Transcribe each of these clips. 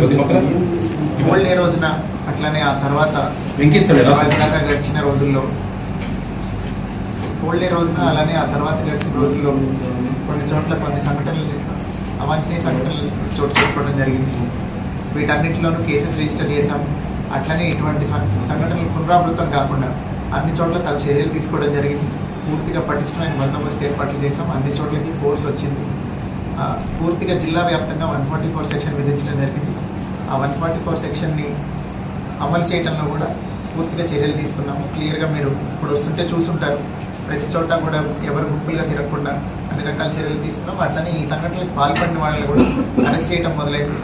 కొద్ది పక్కన. ఓల్డ్ రోజున అట్లనే ఆ తర్వాత గడిచిన రోజుల్లో ఓల్డ్ డే రోజున అలానే ఆ తర్వాత గడిచిన రోజుల్లో కొన్ని చోట్ల కొన్ని సంఘటనలు అవాంఛనీయ సంఘటనలు చోటు చేసుకోవడం జరిగింది. వీటన్నిటిలోనూ కేసెస్ రిజిస్టర్ చేశాం. అట్లనే ఇటువంటి సంఘటనలు పునరావృతం కాకుండా అన్ని చోట్ల తగు చర్యలు తీసుకోవడం జరిగింది. పూర్తిగా పటిష్టమైన బందోబస్తు ఏర్పాట్లు చేశాం. అన్ని చోట్లకి ఫోర్స్ వచ్చింది. పూర్తిగా జిల్లా వ్యాప్తంగా వన్ ఫార్టీ ఫోర్ సెక్షన్ విధించడం జరిగింది. ఆ వన్ ఫార్టీ ఫోర్ సెక్షన్ని అమలు చేయడంలో కూడా పూర్తిగా చర్యలు తీసుకున్నాము. క్లియర్గా మీరు ఇప్పుడు వస్తుంటే చూసుంటారు. ప్రతి చోట కూడా ఎవరు గుంపులుగా తిరగకుండా అన్ని రకాల చర్యలు తీసుకున్నాం అట్లనే ఈ సంఘటనలకు పాల్పడిన వాళ్ళని కూడా అరెస్ట్ చేయడం మొదలైంది.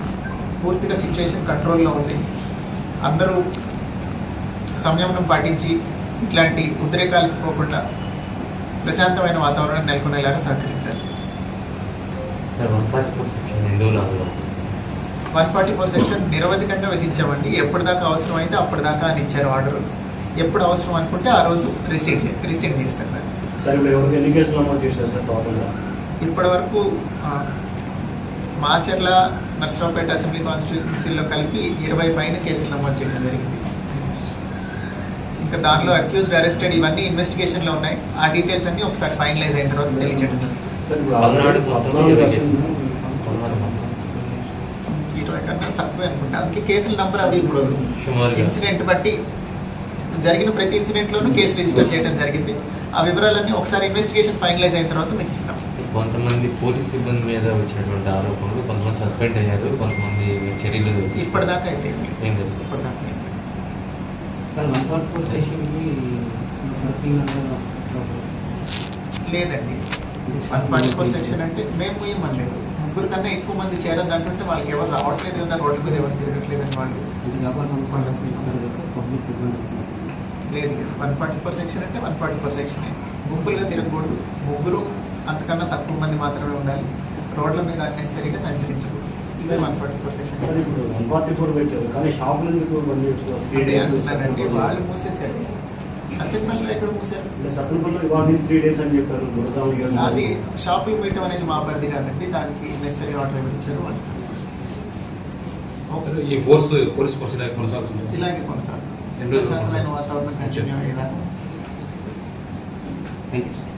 పూర్తిగా సిచ్యువేషన్ కంట్రోల్లో ఉంది. అందరూ సంయమనం పాటించి ఇట్లాంటి ఉద్రేకాలకు పోకుండా ప్రశాంతమైన వాతావరణం నెలకొనేలాగా సహకరించాలి. వన్ ఫార్టీ ఫోర్ సెక్షన్ నిరవధికంగా విధించామండి. ఎప్పటిదాకా అవసరం అయితే అప్పటిదాకా అని ఇచ్చారు ఆర్డర్. ఎప్పుడు అవసరం అనుకుంటే ఆ రోజు రిసీట్ రిసీట్ చేస్తారు ఇప్పటి వరకు ఆ, మాచర్ల నర్సరావుపేట అసెంబ్లీ కాన్స్టిట్యూన్సీలో కలిపి ఇరవై పైన కేసులు నమోదు చేయడం జరిగింది. ఇంకా దానిలో అక్యూజ్డ్ అరెస్టెడ్ ఇవన్నీ ఇన్వెస్టిగేషన్లో ఉన్నాయి. ఆ డీటెయిల్స్ అన్ని ఒకసారి ఫైనలైజ్ అయిన తర్వాత తెలియజేయడం జరుగుతుంది. పల్నాడు ఇరవై కన్నా తక్కువే అనుకుంటా. అందుకే కేసుల నంబర్ అవి ఇప్పుడు. ఇన్సిడెంట్ బట్టి జరిగిన ప్రతి ఇన్సిడెంట్లోనూ కేసు రిజిస్టర్ చేయడం జరిగింది. ఆ వివరాలన్నీ ఒకసారి ఇన్వెస్టిగేషన్ ఫైనలైజ్ అయిన తర్వాత మీకు ఇస్తాం. కొంతమంది పోలీస్ సిబ్బంది మీద వచ్చినటువంటి ఆరోపణలు కొంతమంది సస్పెండ్ అయ్యారు కొంతమంది చర్యలు ఇప్పటిదాకా అయితే ఏం లేదు. ఇప్పటిదాకా లేదండి. వన్ ఫార్టీ ఫోర్ సెక్షన్ అంటే మేము ఇవ్వమలేదు ముగ్గురు కన్నా ఎక్కువ మంది చేరదు అంటుంటే వాళ్ళకి ఎవరు రావట్లేదు కదా రోడ్డు మీద ఎవరు తిరగట్లేదు అని వాళ్ళు లేదు వన్ ఫార్టీ ఫోర్ సెక్షన్ అంటే వన్ ఫార్టీ ఫోర్ సెక్షన్ గుంపులుగా తిరగకూడదు. ముగ్గురు అంతకన్నా తక్కువ మంది మాత్రమే ఉండాలి. రోడ్ల మీద అన్నెసరీగా సంచరించకూడదు. ఇవే one forty four section one forty four పెట్టారు కానీ షాపులు వాళ్ళు మూసేశారు. సత్యపల్లిలో ఎక్కడ మూసారు? అంటే సత్తుపల్లిలో ఇవాళ త్రీ డేస్ అని చెప్పారు. అది షాపులు పెట్టడం అనేది మా పరిధి కాదండి దానికి నెసరీ ఆర్డర్ ఎవరు ఇచ్చారు వాళ్ళు. ఓకే ఈ ఫోర్స్ పోలీస్ ఫోర్స్ ఇలా కొనసాగుతుంది. ఇలాగే కొనసాగుతుంది. వాతావరణం కంటిన్యూ అయ్యేదాకా థ్యాంక్ యూ సార్